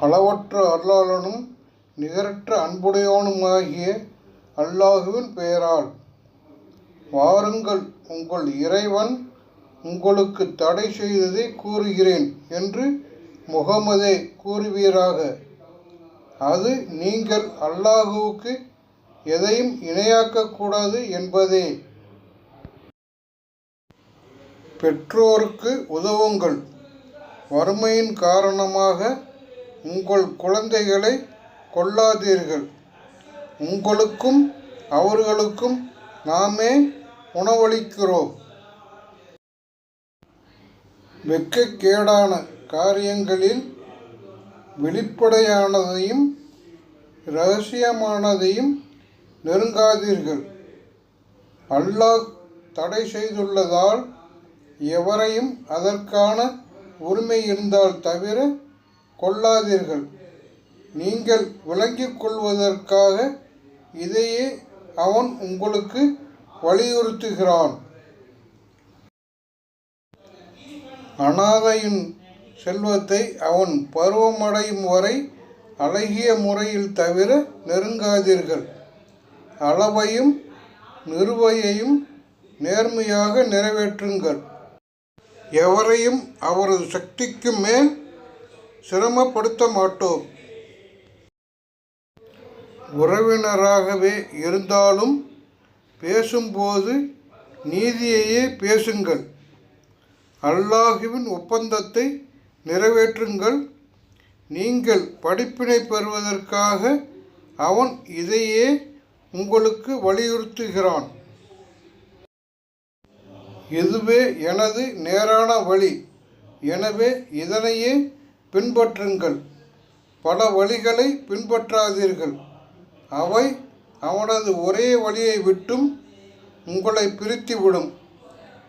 அளவற்ற அருளாளனும் நிகரற்ற அன்புடையோனுமாகிய அல்லாஹுவின் பெயரால் வாருங்கள் உங்கள் இறைவன் உங்களுக்கு தடை செய்ததை கூறுகிறேன் என்று முகமதே கூறுவீராக. அது நீங்கள் அல்லாஹுவுக்கு எதையும் இணையாக்கக்கூடாது என்பதே. பெற்றோருக்கு உதவுங்கள். வறுமையின் காரணமாக உங்கள் குழந்தைகளை கொல்லாதீர்கள் உங்களுக்கும் அவர்களுக்கும் நாமே உணவளிக்கிறோம். வெக்கக்கேடான காரியங்களில் வெளிப்படையானதையும் இரகசியமானதையும் நெருங்காதீர்கள். அல்லாஹ் தடை செய்துள்ளதால் எவரையும் அதற்கான உரிமை இருந்தால் தவிர கொள்ளாதீர்கள். நீங்கள் விளங்கிக் கொள்வதற்காக இதையே அவன் உங்களுக்கு வலியுறுத்துகிறான். அனாதையின் செல்வத்தை அவன் பருவமடையும் வரை அழகிய முறையில் தவிர நெருங்காதீர்கள். அளவையும் நிறுவையையும் நேர்மையாக நிறைவேற்றுங்கள். எவரையும் அவரது சக்திக்கு மேல் சிரமப்படுத்த மாட்டோம் உறவினராகவே இருந்தாலும் பேசும்போது நீதியையே பேசுங்கள். அல்லாஹுவின் ஒப்பந்தத்தை நிறைவேற்றுங்கள். நீங்கள் படிப்பினை பெறுவதற்காக அவன் இதையே உங்களுக்கு வலியுறுத்துகிறான். இதுவே எனது நேரான வழி. எனவே இதனையே பின்பற்றுங்கள். பல வழிகளை பின்பற்றாதீர்கள். அவை அவனது ஒரே வழியை விட்டும் உங்களை பிரித்துவிடும்.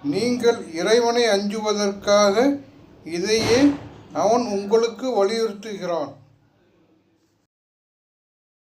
நீங்கள் இறைவனை அஞ்சுவதற்காக இதையே அவன் உங்களுக்கு வலியுறுத்துகிறான்.